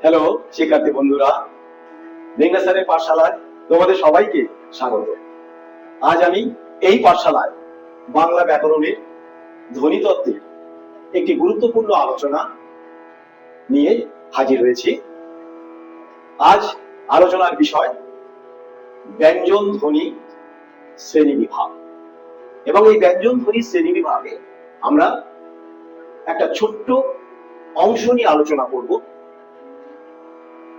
Hello শিক্ষার্থী বন্ধুরা। মেঘনা স্যারের পাঠশালায় তোমাদের সবাইকে স্বাগত। আজ আমি এই পাঠশালায় বাংলা ব্যাকরণের ধ্বনিতত্ত্বের একটি গুরুত্বপূর্ণ আলোচনা নিয়ে হাজির হয়েছি। আজ আলোচনার বিষয় ব্যঞ্জন ধ্বনি শ্রেণি বিভাগ। এবং এই ব্যঞ্জন ধ্বনি শ্রেণি বিভাগে আমরা একটা ছোট্ট অংশ নিয়ে আলোচনা করব।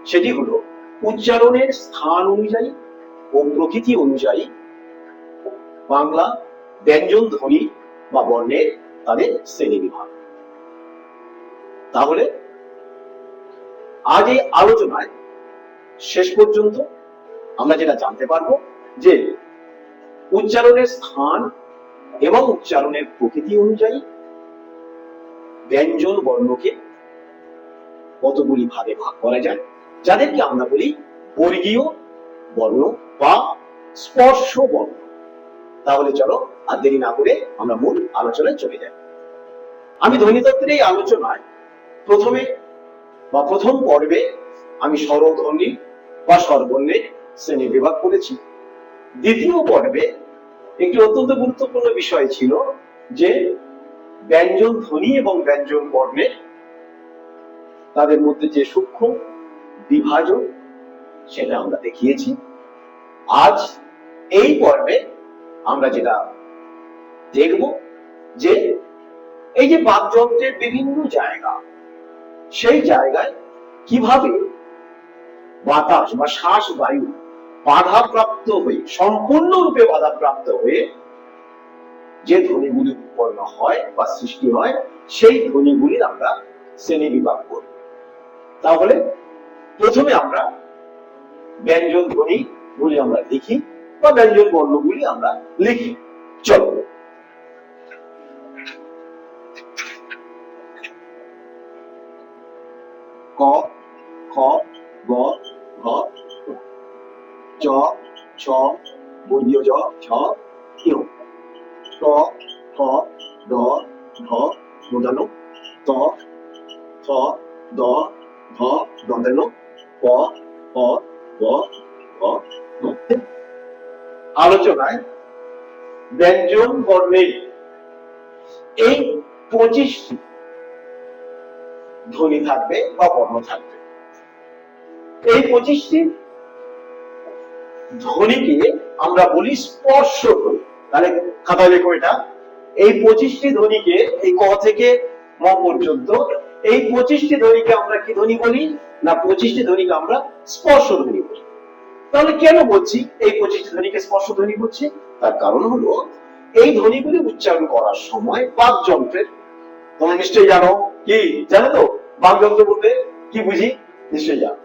সেটি হলো উচ্চারণের স্থান অনুযায়ী ও প্রকৃতি অনুযায়ী বাংলা, ব্যঞ্জন, ধ্বনি বা বর্ণের তাদের শ্রেণি বিভাগ তাহলে আজ এই আলোচনায় শেষ পর্যন্ত আমরা যেটা জানতে পারব যে উচ্চারণের স্থান এবং উচ্চারণের প্রকৃতি অনুযায়ী ব্যঞ্জন বর্ণকে কতগুলি ভাগে ভাগ করা যায়? যাদেরকে আমরা বলি বর্গীয় বর্ণ বা স্পর্শ বর্ণ। তাহলে চলো আর দেরি না করে আমরা মূল আলোচনায় চলে যাই। আমি ধ্বনিতত্ত্বের এই আলোচনায় প্রথমে বা প্রথম পর্বে আমি স্বরধ্বনি বা স্বরবর্ণের শ্রেণি বিভাগ করেছি। দ্বিতীয় পর্বে একটি অত্যন্ত গুরুত্বপূর্ণ বিষয় ছিল যে ব্যঞ্জন ধ্বনি এবং ব্যঞ্জন বর্ণের তাদের মধ্যে যে সূক্ষ্ম বিভাজন সেটা আমরা দেখিয়েছি। আজ এই পর্বে আমরা যেটা দেখব যে এই যে বাকযন্ত্রের বিভিন্ন জায়গা, সেই জায়গায় কীভাবে বাতাস বা শ্বাস বায়ু বাধাপ্রাপ্ত হয়ে, সম্পূর্ণরূপে বাধাপ্রাপ্ত হয়ে যে ধ্বনিগুলি উৎপন্ন হয় বা সৃষ্টি হয়, সেই ধ্বনিগুলির আমরা শ্রেণি বিভাগ করব তাহলে প্রথমে আমরা ব্যঞ্জন ধ্বনি গুলি আমরা লিখি বা ব্যঞ্জন বর্ণগুলি আমরা লিখি চলো ক খ গ ঘ চ ছ বর্গীয় জ ছ ইয় ট ঠ ড ঢ মূর্ধন্য ত থ দ ধ দন্তান্ন প ব ভ ম। আলোচনায় ব্যঞ্জন বর্ণের এই পঁচিশটি ধ্বনি থাকবে বা বর্ণ থাকবে। এই পঁচিশটি ধ্বনিকে আমরা বলি স্পর্শ ধ্বনি। তাহলে খাতায় লেখো এটা এই পঁচিশটি ধ্বনিকে এই ক থেকে ম পর্যন্ত এই পঁচিশটি ধ্বনিকে আমরা কি ধ্বনি বলি? না, পঁচিশটি ধ্বনিকে আমরা স্পর্শ ধ্বনি বলি। তাহলে কেন বলছি এই পঁচিশটি ধ্বনিকে স্পর্শ ধ্বনি বলছি? তার কারণ হলো, এই ধ্বনিগুলি উচ্চারণ করার সময় বাকযন্ত্রের তোমরা নিশ্চয়ই জানো, কি? জানো তো? বাকযন্ত্র বলতে কি বুঝি? নিশ্চয়ই জানো।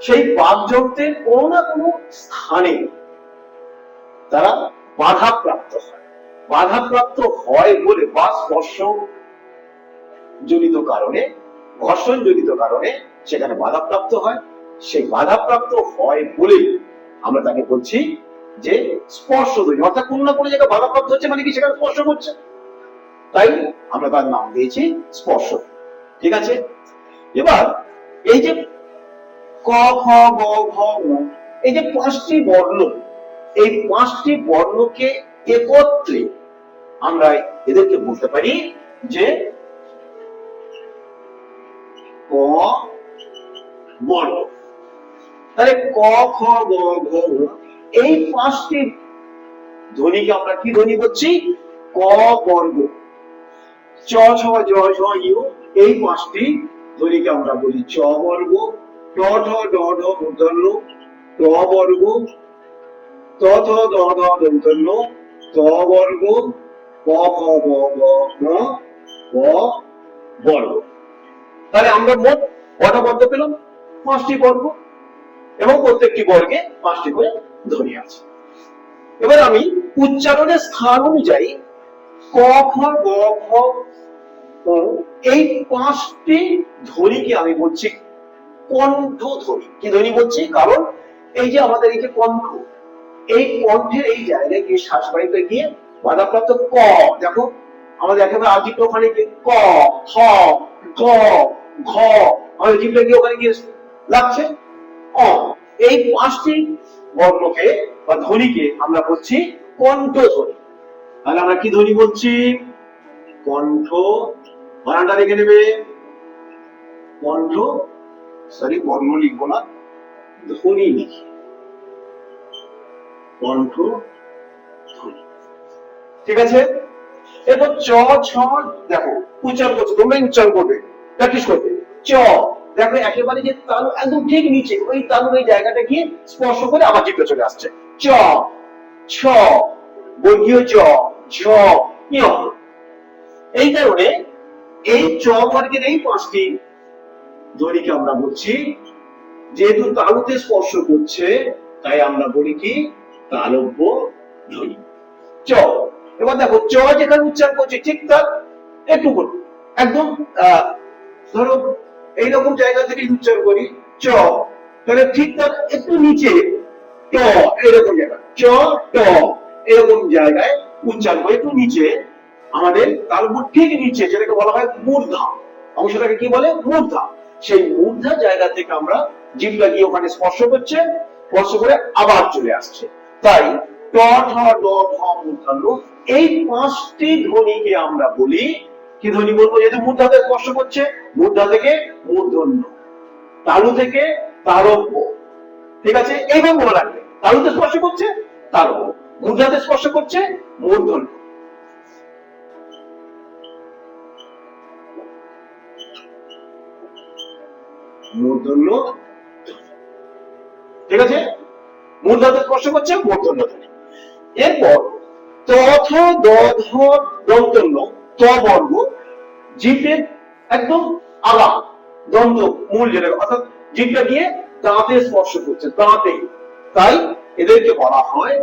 সেই বাকযন্ত্রের কোনো না কোনো স্থানে তারা বাধাপ্রাপ্ত হয়। বাধাপ্রাপ্ত হয় বলে বা স্পর্শ জনিত কারণে, ঘর্ষণ জনিত কারণে সেখানে বাধাপ্রাপ্ত হয়। সেই বাধাপ্রাপ্ত হয় বলে আমরা তাকে বলছি যে স্পর্শ ধ্বনি অর্থাৎ কোনো না কোনো জায়গায় বাধাপ্রাপ্ত হচ্ছে মানে কি সেখানে স্পর্শ করছে। তাই আমরা তার নাম দিয়েছি স্পর্শ। ঠিক আছে? এবার এই যে ক খ গ, ঘ এই যে পাঁচটি বর্ণ, এই পাঁচটি বর্ণকে একত্রে আমরা এদেরকে বলতে পারি যে ক বর্ণ তাহলে ক, খ, গ, ঘ এই পাঁচটি ধ্বনিকে আমরা কি ধ্বনি বলছি ক বর্গ চ ছ জ ঝ ইউ এই পাঁচটি ধ্বনিকে আমরা বলি। চ বর্গ ট, ঠ, ড, ঢ মূর্ধন্য ট বর্গ ত থ দ ধ দন্তন্য ত বর্গ ক, খ, গ, ঘ ক বর্গ তাহলে আমরা মোট কটা বর্গ পেলাম? পাঁচটি বর্গ। এবং প্রত্যেকটি বর্গে পাঁচটি করে ধ্বনি আছে। এবার আমি উচ্চারণের স্থান অনুযায়ী ক, খ, গ ঙ এই পাঁচটি ধ্বনিকে আমি বলছি কণ্ঠ ধ্বনি। কি ধ্বনি বলছি? কারণ এই যে আমাদের এই যে কণ্ঠ, এই কণ্ঠের এই জায়গায় গিয়ে শ্বাস বায়ুতে গিয়ে বাধাপ্রাপ্ত ক, দেখো, আমাদের একেবারে ওখানে গিয়ে ক খ গ ঘ আমাদের জিভটা গিয়ে ওখানে গিয়ে লাগছে। অ, এই পাঁচটি বর্ণকে বা ধ্বনিকে আমরা বলছি কণ্ঠ ধ্বনি তাহলে আমরা কি ধ্বনি বলছি? কণ্ঠ, বানানটা লিখে নেবে। কণ্ঠ সরি বর্ণ লিখব না। ধ্বনি লিখি। কণ্ঠ, ধ্বনি। ঠিক আছে? এরপর চ ছ দেখো, উচ্চারণ করছ তোমরা উচ্চারণ করবে। প্র্যাকটিস করবে। চ দেখো একেবারে যে তালু একদম ঠিক নিচে ওই তালুর এই জায়গাটা গিয়ে স্পর্শ করে আবার জিভে চলে আসছে। চ ছ বর্গীয় চ ঝ ইয় এই কারণে এই চ বর্গের এই পাঁচটি ধ্বনিকে আমরা বলছি যেহেতু তালুতে স্পর্শ করছে তাই আমরা বলি কি? তালব্য ধ্বনি চ এবার দেখো চ যেখানে উচ্চারণ করছে ঠিক তার একটু একদম আহ, ধরো, এইরকম জায়গা থেকে যদি উচ্চারণ করি, চ, তাহলে ঠিক তার একটু নিচে, ট এরকম জায়গা। চ, ট এরকম জায়গায় উচ্চারণ করে, একটু নিচে। আমাদের তালব্য ঠিক নিচে, যেটাকে বলা হয় মূর্ধা। অংশটাকে কি বলে? মূর্ধা। সেই মূর্ধা জায়গা থেকে আমরা জিভটা গিয়ে ওখানে স্পর্শ করছে, স্পর্শ করে আবার চলে আসছে। তাই ট, ঠ ড ঢ মূর্ধন্য এই পাঁচটি ধ্বনিকে আমরা বলি কি ধ্বনি বলব? যেহেতু মূর্ধাতে স্পর্শ করছে মূর্ধা থেকে মূর্ধন্য। তালু থেকে তারব্য। ঠিক আছে? এইভাবে মনে রাখবে তালুতে স্পর্শ করছে, তারব্য। মূর্ধাতে স্পর্শ করছে, মূর্ধন্য। মূর্ধন্য। ঠিক আছে? মূর্ধাতে স্পর্শ করছে, মূর্ধন্য। এরপর তথ দধ দন্তন্য। ত বর্গ জিভের একদম আগা দন্ত মূল যেটা, অর্থাৎ জিভটা গিয়ে দাঁতে স্পর্শ করছে তাই এদেরকে বলা হয়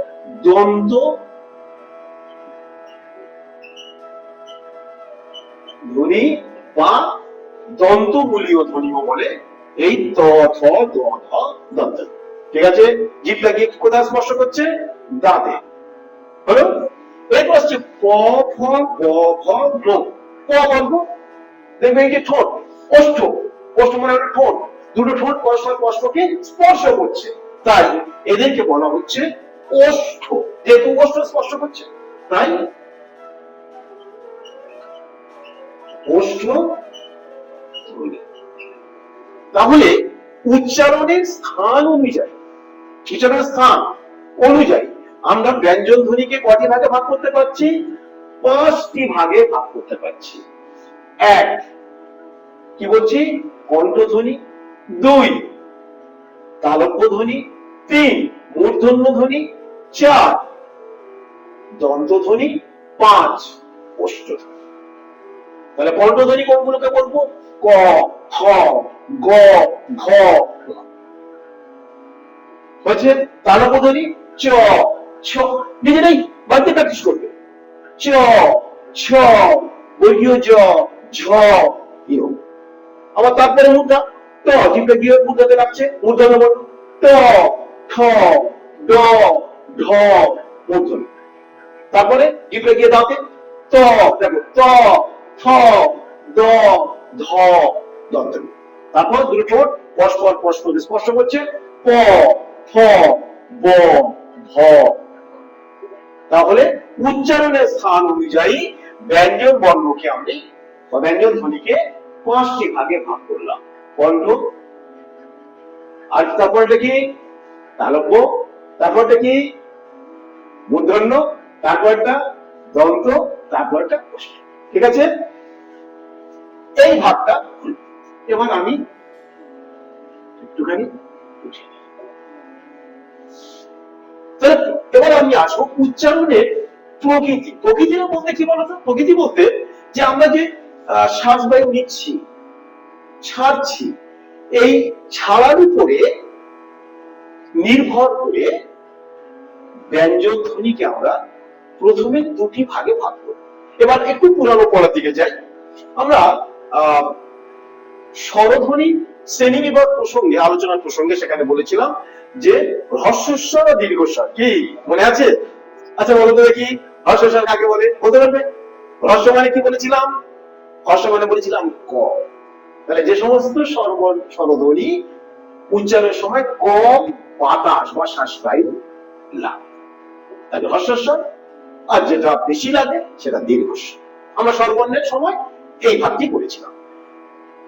ধ্বনি বা দন্তগুলীয় ধ্বনিও বলে এই ত, থ দ ঠিক আছে? জিভটা গিয়ে কোথায় স্পর্শ করছে? দাঁতে। আসছে প ফ ব ভ ম প বর্গ দেখবে এই ঠোঁট ওষ্ঠ ওষ্ঠ মানে হলো ঠোঁট। দুটো ঠোঁট পরস্পর পরস্পরকে স্পর্শ করছে। তাই এদেরকে বলা হচ্ছে ওষ্ঠ যেহেতু ওষ্ঠ স্পর্শ করছে, তাই তাহলে উচ্চারণের স্থান অনুযায়ী উচ্চারণের স্থান অনুযায়ী আমরা ব্যঞ্জন ধ্বনিকে কটি ভাগে ভাগ করতে পারছি? পাঁচটি ভাগে ভাগ করতে পারছি। এক, কি বলছি? কণ্ঠধ্বনি। দুই তালব্য ধ্বনি তিন মূর্ধন্য ধ্বনি চার, দন্তধ্বনি। পাঁচ ওষ্ঠধ্বনি তাহলে কণ্ঠধ্বনি কোনগুলোকে বলব? ক, খ, গ, ঘ। হচ্ছে তালব্যধ্বনি, চ ছ নিজেরাই বাড়িতে প্র্যাকটিস করবে। চ ছ বর্গীয় জ, ঝ আবার তারপরে মুদ্রা। ট জিভটা গিয়ে মুদ্রাতে মূর্ধন্য বর্ণ ট ঠ ড, ঢ মূর্ধন্য তারপরে জিভটা গিয়ে দাঁতে ত, দেখো, ত, থ দ ধ, দন্ত। তারপর দুটো ঠোঁট পরস্পর পরস্পর স্পর্শ করছে, প ফ ব ভ তাহলে উচ্চারণের স্থান অনুযায়ী ব্যঞ্জন বর্ণকে আমি ব্যঞ্জন ধ্বনিকে পাঁচটি ভাগে ভাগ করলাম কণ্ঠ আর তারপরটা কি তালব্য, তারপরটা কি মূর্ধন্য, তারপরটা দন্ত, তারপরটা ওষ্ঠ। ঠিক আছে এই ভাগটা। এবার আমি একটুখানি দিই। তাহলে এবার আমি আসব উচ্চারণের প্রকৃতি। প্রকৃতি বলতে কি বলতো? প্রকৃতি বলতে যে আমরা যে শ্বাস বায়ু নিচ্ছি ছাড়ছি এই ছাড়ার উপরে নির্ভর করে ব্যঞ্জন ধ্বনিকে আমরা প্রথমে দুটি ভাগে ভাগ করি এবার একটু পুরানো পড়ার দিকে যাই। আমরা আহ স্বরধ্বনি শ্রেণি বিভাগ প্রসঙ্গে, আলোচনার প্রসঙ্গে সেখানে বলেছিলাম যে হ্রস্বস্বর ও দীর্ঘস্বর কি? মনে আছে? আচ্ছা বলো তো দেখি হ্রস্বস্বর কাকে বলে? বলতে পারবে? হ্রস্ব মানে কি বলেছিলাম? হর্ষ মানে বলেছিলাম ক। তাহলে যে সমস্ত সর্ব স্বরধ্বনি উচ্চারণের সময় কম বাতাস বা শ্বাসবায়ু লাগে তাহলে হর্ষস্বর আর যেটা বেশি লাগে সেটা দীর্ঘস্বর আমরা স্বরবর্ণের সময় এই ভাগটি করেছিলাম।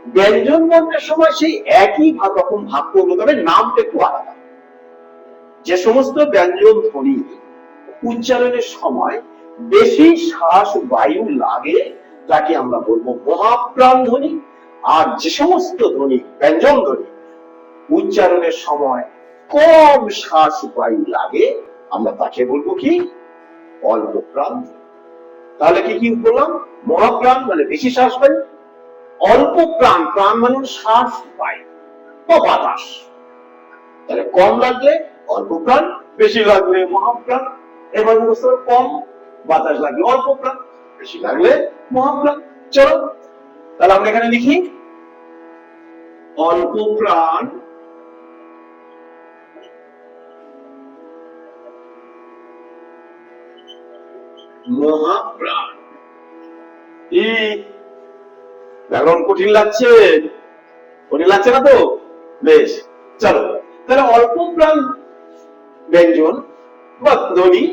ব্যঞ্জন বর্ণের সময় সেই একই রকম ভাগ করব তবে নামটা একটু আলাদা। যে সমস্ত ব্যঞ্জন ধ্বনি উচ্চারণের সময় বেশি শ্বাস বায়ু লাগে, তাকে আমরা বলব মহাপ্রাণ ধ্বনি। আর যে সমস্ত ধ্বনি, ব্যঞ্জন ধ্বনি উচ্চারণের সময় কম শ্বাস বায়ু লাগে, আমরা তাকে বলব কি? অল্প প্রাণ তাহলে কি কি বললাম? মহাপ্রাণ মানে বেশি শ্বাস বায়ু অল্প প্রাণ প্রাণ মানে শ্বাস বায়ু বা বাতাস। তাহলে কম লাগলে অল্প প্রাণ, বেশি লাগলে মহাপ্রাণ, এবার বুঝতে কম, বাতাস লাগলে অল্প প্রাণ, বেশি লাগলে মহাপ্রাণ। চলো, তাহলে আমরা এখানে লিখি, অল্প প্রাণ, মহাপ্রাণ। ব্যাকরণ কঠিন লাগছে। কঠিন লাগছে না তো? বেশ, চলো। তাহলে অল্প প্রাণ ব্যঞ্জন বা ধ্বনি,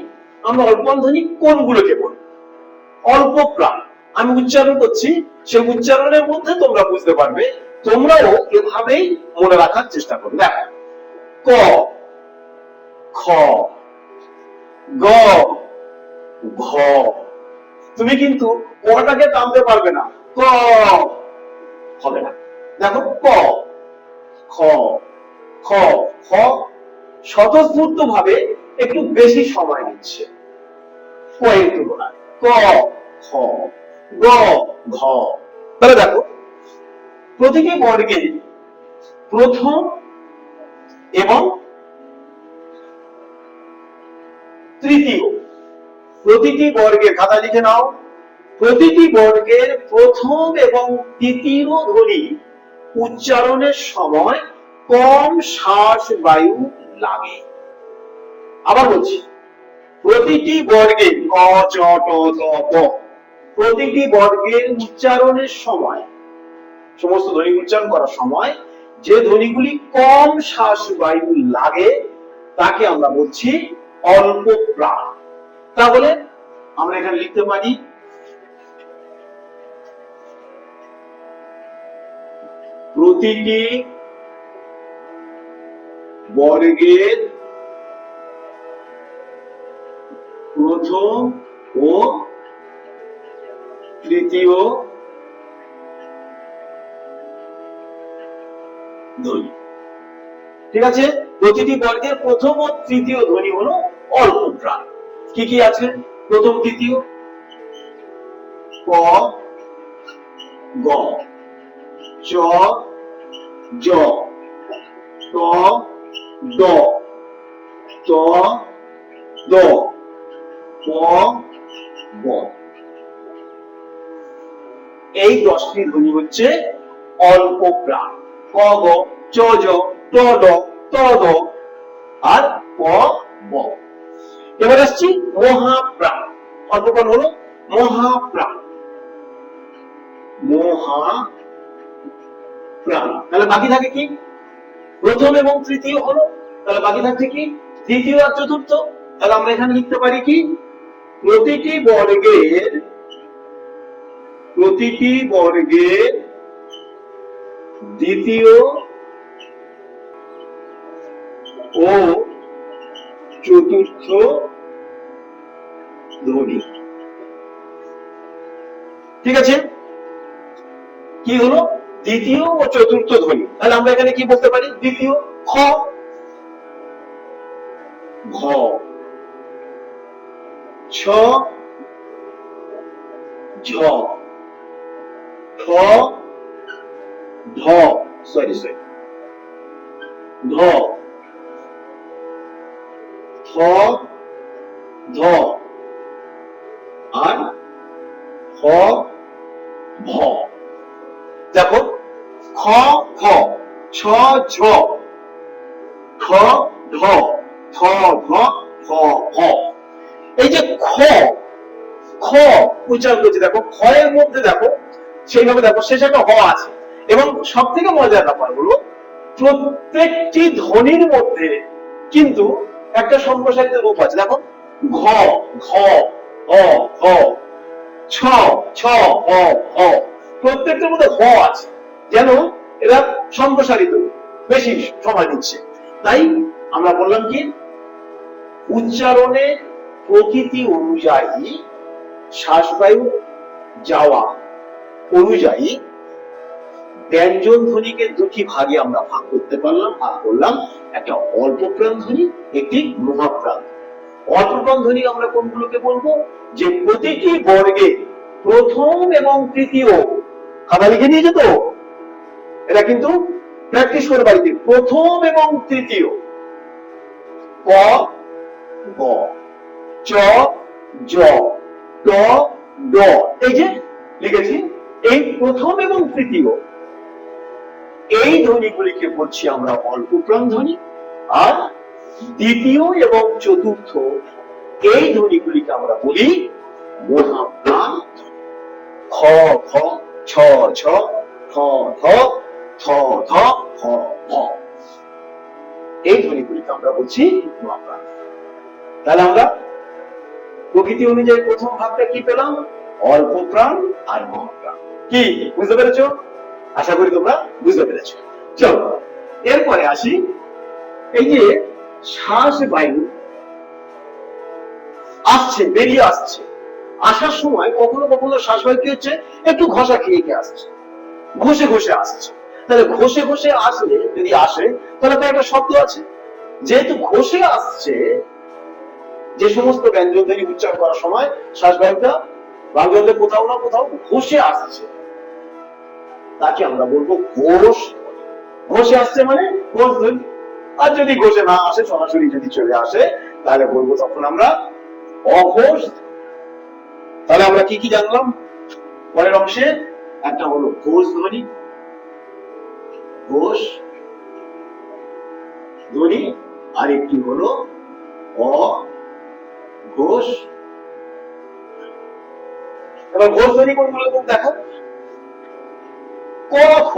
আমরা অল্প ধ্বনি কোনগুলোকে বলি? অল্প প্রাণ। আমি উচ্চারণ করছি, সেই উচ্চারণের মধ্যে তোমরা বুঝতে পারবে, তোমরাও এভাবেই মনে রাখার চেষ্টা করবে। দেখো, ক, খ, গ, ঘ তুমি কিন্তু কটাকে টানতে পারবে না। ক। হবে না। দেখো, ক। খ। খ। খ স্বতঃস্ফূর্ত ভাবে একটু বেশি সময় নিচ্ছে। কয়ের তুলনায়। ক, খ, গ, ঘ। তাহলে দেখো, প্রতিটি বর্গে প্রথম এবং তৃতীয় প্রতিটি বর্গের খাতা লিখে নাও। প্রতিটি বর্গের প্রথম এবং তৃতীয় ধ্বনি উচ্চারণের সময় কম শ্বাস বায়ু লাগে। আবার বলছি, প্রতিটি বর্গের ক, চ, ট, ত, প, প্রতিটি বর্গের উচ্চারণের সময়, সমস্ত ধ্বনি উচ্চারণ করার সময় যে ধ্বনিগুলি কম শ্বাস বায়ু লাগে, তাকে আমরা বলছি অল্প প্রাণ। তাহলে আমরা এখানে লিখতে পারি প্রতিটি বর্গের প্রথম ও তৃতীয় ধ্বনি। ঠিক আছে? প্রতিটি বর্গের প্রথম ও তৃতীয় ধ্বনি হলো অল্প প্রাণ কি কি আছে? প্রথম তৃতীয় ক, গ। চ, জ। ত দ ত, দ। প ব এই দশটি ধ্বনি হচ্ছে অল্প প্রাণ। ক, গ, চ, জ, ট, ড, ত, দ। আর প, ব। এবার আসছি মহাপ্রাণ। অল্প প্রাণ হলো মহাপ্রাণ। মহা প্রাণ তাহলে বাকি থাকে কি? প্রথম এবং তৃতীয় হলো, তাহলে বাকি থাকছে কি? দ্বিতীয় আর চতুর্থ। তাহলে আমরা এখানে লিখতে পারি কি? প্রতিটি বর্গের প্রতিটি বর্গের দ্বিতীয় ও চতুর্থ ধ্বনি ঠিক আছে? কি হলো? দ্বিতীয় ও চতুর্থ ধ্বনি। তাহলে আমরা এখানে কি বলতে পারি? দ্বিতীয় খ। ঘ। ছ। ঝ। ঠ ঢ। সরি সরি ধ থ ধ, আর খ, ভ। দেখো, খ খ ছ, ঝ। খ ঢ থ ধ ফ ভ এই যে খ খ উচ্চারণ করছি, দেখো, খ এর মধ্যে দেখো, সেইভাবে দেখো, শেষে একটা হ আছে। এবং সব থেকে মজার ব্যাপার হলো, প্রত্যেকটি ধ্বনির মধ্যে কিন্তু একটা সম্প্রসারিত রূপ আছে, দেখো, ঘ ঘ, অ অ ছ ছ অ অ প্রত্যেকটার মধ্যে হ আছে, যেন এরা সম্প্রসারিত, বেশি সময় নিচ্ছে। তাই আমরা বললাম কি উচ্চারণের প্রকৃতি অনুযায়ী শ্বাসবায়ু যাওয়া অনুযায়ী ব্যঞ্জন ধ্বনিকে দুটি ভাগে আমরা ভাগ করতে পারলাম, ভাগ করলাম। একটা অল্প প্রাণ ধ্বনি একটি মহাপ্রাণ। অল্প প্রাণ ধ্বনি আমরা কোনগুলোকে বলব? যে প্রতিটি বর্গে প্রথম এবং তৃতীয় খাতা লিখে নিয়েছে তো? এটা কিন্তু প্র্যাকটিস করে বাড়িতে। প্রথম এবং তৃতীয়। ক, গ, চ, জ, ট ড এই যে লিখেছি, এই প্রথম এবং তৃতীয়। এই ধ্বনিগুলিকে বলছি আমরা অল্প প্রাণ ধ্বনি। আর দ্বিতীয় এবং চতুর্থ এই ধ্বনিগুলিকে আমরা বলি মহাপ্রাণ। খ খ ছ ছ ঠ ঠ থ থ হ হ এই ধ্বনিগুলিকে আমরা বলছি মহাপ্রাণ তাহলে আমরা প্রকৃতি অনুযায়ী প্রথম ভাগটা কি পেলাম? অল্প প্রাণ আর মহাপ্রাণ। কি? বুঝতে পেরেছ? আশা করি তোমরা বুঝতে পেরেছ। চলো, এরপরে আসি। এই যে শ্বাস বায়ু আসছে, বেরিয়ে আসছে। আসার সময় কখনো কখনো শ্বাস বায়ু কি হচ্ছে? একটু ঘষা খেয়ে খেয়ে আসছে। ঘষে ঘষে আসছে। তাহলে ঘষে ঘষে আসলে যদি আসে, তাহলে তো একটা শব্দ আছে। যেহেতু ঘষে আসছে, যে সমস্ত ব্যঞ্জন ধ্বনি উচ্চারণ করার সময় শ্বাস বায়ুটা বাংলাতে কোথাও না কোথাও ঘষে আসছে। তাকে আমরা বলব ঘোষ। ঘষে আসছে মানে ঘোষ ধ্বনি আর যদি ঘষে না আসে, সরাসরি যদি চলে আসে, তাহলে বলব তখন আমরা অঘোষ। তাহলে আমরা কি কি জানলাম? পরের অংশে একটা হলো ঘোষ ধ্বনি। ঘোষ ধ্বনি। আর একটি হলো অ ঘোষ এবার ঘোষ ধ্বনি কোনগুলো দেখো ক? খ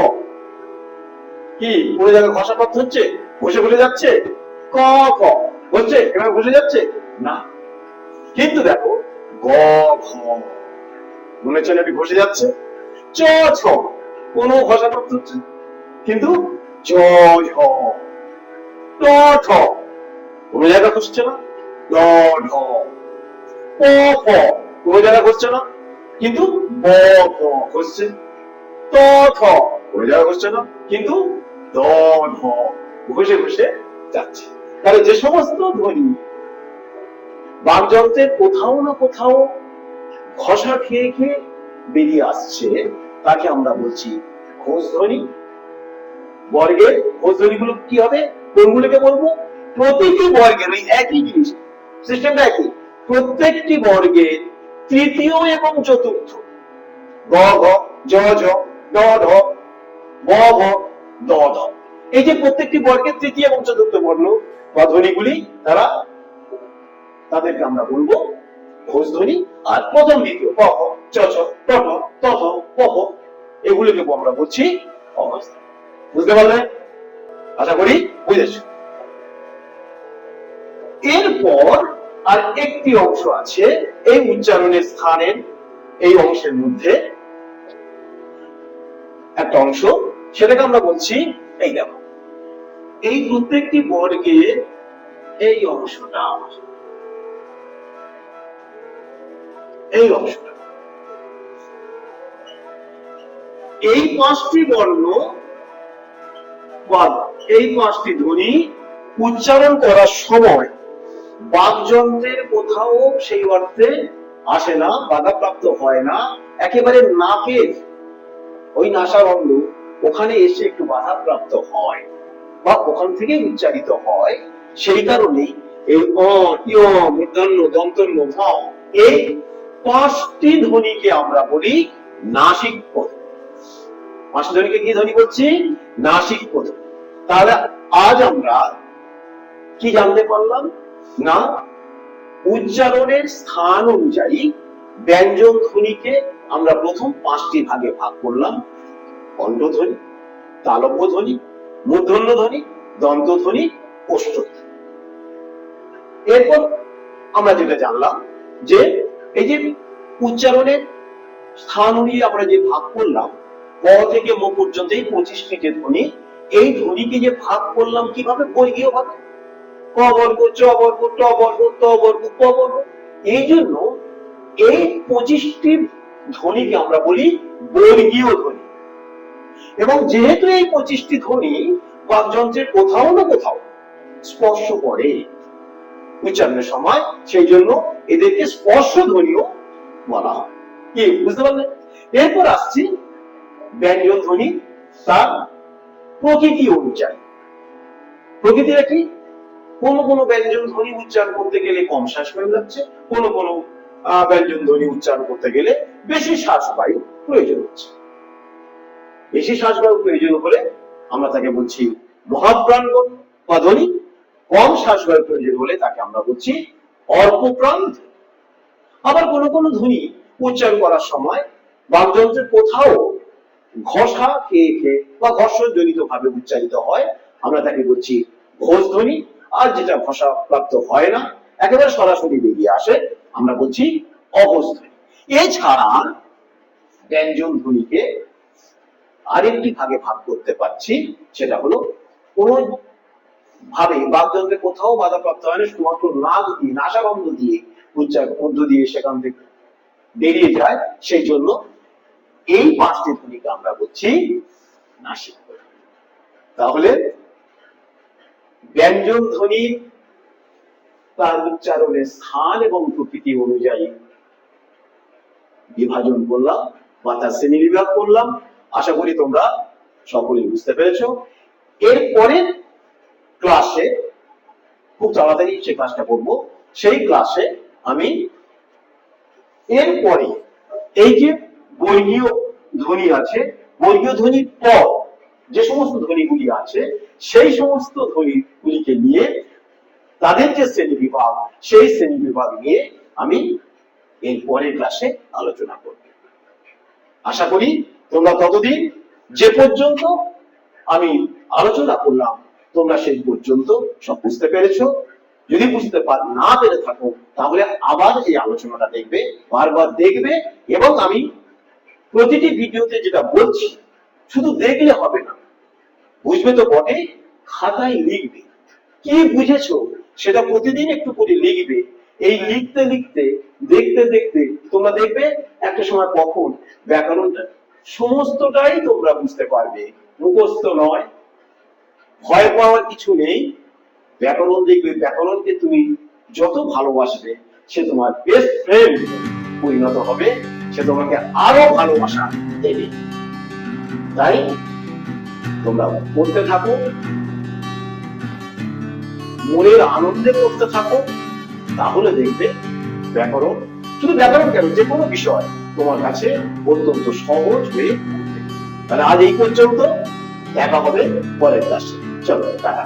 কি হচ্ছে? ঘষে ঘষে যাচ্ছে? ক খ হচ্ছে? এবার ঘষে যাচ্ছে? না। কিন্তু দেখো, গ, ঘ। মনে হচ্ছে এটি ঘষে যাচ্ছে? চ ছ হচ্ছে কিন্তু ঝ ট, ঠ। কোনো জায়গা ঘষছে না? ড ঢ প ফ কোনো জায়গা ঘষছে না? কিন্তু ব ফ ঘষছে ত থ কোনো জায়গা ঘষছে না, কিন্তু দ ঢ ঘষে ঘষে যাচ্ছে। তাহলে যে সমস্ত ধ্বনি, বাকযন্ত্রের কোথাও না কোথাও ঘষা খেয়ে খেয়ে বেরিয়ে আসছে, তাকে আমরা বলছি ঘোষ ধ্বনি। বর্গের ঘোষ ধ্বনিগুলো কি হবে? কোনগুলোকে বলব? প্রতিটি বর্গের ওই একই জিনিস, সিস্টেমটা একই। প্রত্যেকটি বর্গের তৃতীয় এবং চতুর্থ। গ, ঘ, জ, ঝ ড ব ভ দ এই যে প্রত্যেকটি বর্গের তৃতীয় এবং চতুর্থ বর্ণ বা ধ্বনিগুলি তারা তাদেরকে আমরা বলব ঘোষ ধ্বনি আর প্রথম দ্বিতীয় চ, ছ এগুলোকে আমরা বলছি অবস্থা বুঝতে পারলে? আশা করি বুঝেছ। এরপর আর একটি অংশ আছে এই উচ্চারণের স্থানের, এই অংশের মধ্যে একটা অংশ, সেটাকে আমরা বলছি এই দেখো। এই প্রত্যেকটি বর্গের এই অংশটা এই অংশটা। এই পাঁচটি বর্ণ বা এই পাঁচটি ধ্বনি উচ্চারণ করার সময় বাকযন্ত্রের কোথাও সেই অর্থে আসে না, বাধাপ্রাপ্ত হয় না। একেবারে নাকের ওই নাসারন্ধ্র ওখানে এসে একটু বাধাপ্রাপ্ত হয় বা ওখান থেকে উচ্চারিত হয়, সেই কারণেই এই অ মূর্ধন্য দন্তন্য ভ এই পাঁচটি ধ্বনিকে আমরা বলি নাসিক পদ। পাঁচটি ধ্বনিকে কি ধ্বনি বলছি? নাসিক পদ। তাহলে আজ আমরা কি জানতে পারলাম? না, উচ্চারণের স্থান অনুযায়ী ব্যঞ্জন ধ্বনিকে আমরা প্রথম পাঁচটি ভাগে ভাগ করলাম। কণ্ঠধ্বনি তালব্য ধ্বনি মূর্ধন্য ধ্বনি দন্ত ধ্বনি ওষ্ঠ এরপর আমরা যেটা জানলাম যে এই যে উচ্চারণের স্থান অনুযায়ী আমরা যে ভাগ করলাম, ক থেকে ম পর্যন্ত এই পঁচিশটি যে ধ্বনি, এই ধ্বনিকে যে ভাগ করলাম কীভাবে? বর্গীয় ভাবে ক বর্গ, চ বর্গ, ট বর্গ, ত বর্গ, ক বর্গ। এই জন্য এই পঁচিশটি ধ্বনিকে আমরা বলি বর্গীয় ধ্বনি। এবং যেহেতু এই পঁচিশটি ধ্বনি বাকযন্ত্রের কোথাও না কোথাও স্পর্শ করে, উচ্চারণের সময় সেই জন্য এদেরকে স্পর্শ ধ্বনিও বলা হয়। কি, বুঝতে পারলেন? এরপর আসছি ব্যঞ্জন ধ্বনি, তার প্রকৃতি অনুযায়ী। প্রকৃতিটা কি কোন কোন ব্যঞ্জন ধ্বনি উচ্চারণ করতে গেলে কম শ্বাস বায়ু লাগছে কোন কোন ব্যঞ্জন ধ্বনি উচ্চারণ করতে গেলে বেশি শ্বাস বায়ু প্রয়োজন হচ্ছে। বেশি শ্বাস বায়ু প্রয়োজন হলে আমরা তাকে বলছি মহাপ্রাণ বা ধ্বনি। কম শ্বাস বায়ু প্রয়োজন হলে তাকে আমরা বলছি অল্প প্রাণ আবার কোন কোন ধ্বনি উচ্চারণ করার সময় বাকযন্ত্রের কোথাও ঘষা খেয়ে খেয়ে বা ঘর্ষণ জনিত ভাবে উচ্চারিত হয়, আমরা তাকে বলছি ঘোষ ধ্বনি। আর যেটা ঘষা প্রাপ্ত হয় না, একেবারে সরাসরি বেরিয়ে আসে আমরা বলছি ধ্বনি এছাড়া ব্যঞ্জন ধ্বনিকে আরেকটি ভাগে ভাগ করতে পারছি, সেটা হলো কোন ভাবে বাকযন্ত্রে কোথাও বাধাপ্রাপ্ত হয় না, শুধুমাত্র নাক দিয়ে নাসাবন্ধ দিয়ে, উচ্চারণ মধ্য দিয়ে সেখান থেকে বেরিয়ে যায় সেই জন্য এই পাঁচটি ধ্বনিকে আমরা বলছি নাসিক। তাহলে ব্যঞ্জন ধ্বনি তার উচ্চারণের স্থান এবং প্রকৃতি অনুযায়ী। বিভাজন করলাম, বা তার শ্রেণি বিভাগ করলাম। আশা করি তোমরা সকলেই বুঝতে পেরেছ। এরপরে ক্লাসে খুব তাড়াতাড়ি সে ক্লাসটা করব, সেই ক্লাসে আমি এরপরে এই যে বর্গীয় ধ্বনি আছে, বর্গীয় ধ্বনির পর যে সমস্ত ধ্বনিগুলি আছে, সেই সমস্ত ধ্বনিগুলিকে নিয়ে তাদের যে শ্রেণি বিভাগ, সেই শ্রেণি বিভাগ নিয়ে আমি এর পরের ক্লাসে আলোচনা করব। আশা করি তোমরা ততদিন যে পর্যন্ত আমি আলোচনা করলাম, তোমরা সেই পর্যন্ত সব বুঝতে পেরেছ। যদি বুঝতে না পেরে থাকো, তাহলে আবার এই আলোচনাটা দেখবে, বারবার দেখবে এবং আমি প্রতিটি ভিডিওতে যেটা বলছি, শুধু দেখলে হবে না। বুঝবে তো বটে, খাতায় লিখবে। কি বুঝেছ? সেটা প্রতিদিন একটু করে লিখবে। এই লিখতে লিখতে, দেখতে দেখতে তোমরা দেখবে একটা সময় কখন ব্যাকরণটা সমস্তটাই তোমরা বুঝতে পারবে। মুখস্থ নয়, ভয় পাওয়ার কিছু নেই। ব্যাকরণ দেখবে, ব্যাকরণকে তুমি যত ভালোবাসবে, সে তোমার বেস্ট ফ্রেন্ড পরিণত হবে, সে তোমাকে আরও ভালোবাসা দেবে। তাই তোমরা পড়তে থাকো মনের আনন্দে করতে থাকো, তাহলে দেখবে ব্যাকরণ, শুধু ব্যাকরণ কেন, যে কোনো বিষয় তোমার কাছে অত্যন্ত সহজ হয়ে তাহলে আজ এই পর্যন্ত, দেখা হবে পরের ক্লাসে চলো, টাটা।